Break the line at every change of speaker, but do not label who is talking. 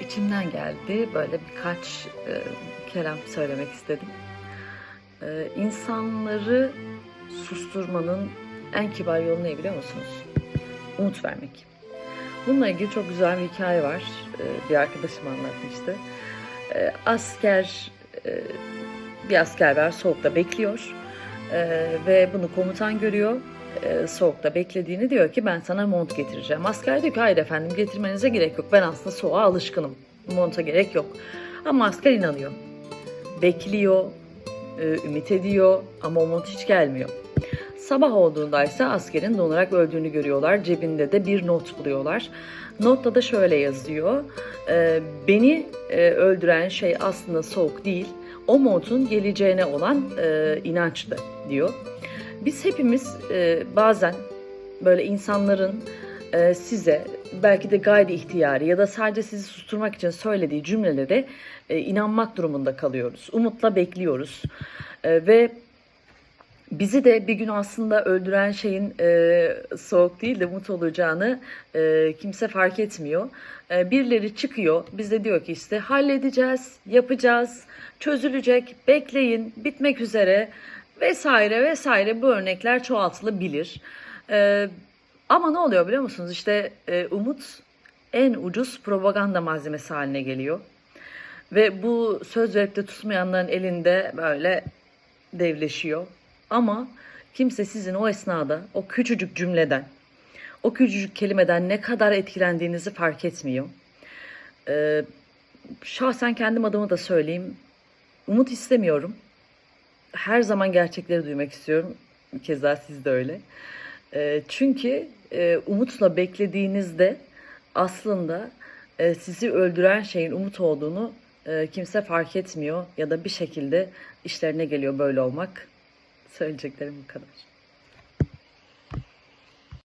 içimden geldi. Böyle birkaç e, kelam söylemek istedim. E, insanları susturmanın en kibar yolu ne biliyor musunuz? Umut vermek. Bununla ilgili çok güzel bir hikaye var. E, bir arkadaşım anlatmıştı. E, asker, e, bir asker var soğukta bekliyor. E, ve bunu komutan görüyor e, soğukta beklediğini diyor ki ben sana mont getireceğim. Asker diyor ki hayır efendim getirmenize gerek yok. Ben aslında soğuğa alışkınım. Monta gerek yok. Ama asker inanıyor. Bekliyor, e, ümit ediyor ama o mont hiç gelmiyor. Sabah olduğunda ise askerin donarak öldüğünü görüyorlar. Cebinde de bir not buluyorlar. Notta da şöyle yazıyor. E, beni e, öldüren şey aslında soğuk değil. O montun geleceğine olan e, inançtı diyor. Biz hepimiz e, bazen böyle insanların e, size belki de gayri ihtiyari ya da sadece sizi susturmak için söylediği cümlelere e, inanmak durumunda kalıyoruz. Umutla bekliyoruz E, ve bizi de bir gün aslında öldüren şeyin e, soğuk değil de mut olacağını e, kimse fark etmiyor. E, birileri çıkıyor, bize diyor ki işte halledeceğiz, yapacağız, çözülecek, bekleyin, bitmek üzere vesaire vesaire bu örnekler çoğaltılabilir. E, ama ne oluyor biliyor musunuz? İşte e, umut en ucuz propaganda malzemesi haline geliyor. Ve bu söz verip de tutmayanların elinde böyle devleşiyor. Ama kimse sizin o esnada o küçücük cümleden, o küçücük kelimeden ne kadar etkilendiğinizi fark etmiyor. Ee, şahsen kendim adıma da söyleyeyim. Umut istemiyorum. Her zaman gerçekleri duymak istiyorum. Keza siz de öyle. Ee, çünkü e, umutla beklediğinizde aslında e, sizi öldüren şeyin umut olduğunu e, kimse fark etmiyor ya da bir şekilde işlerine geliyor böyle olmak. Söyleyeceklerim bu kadar.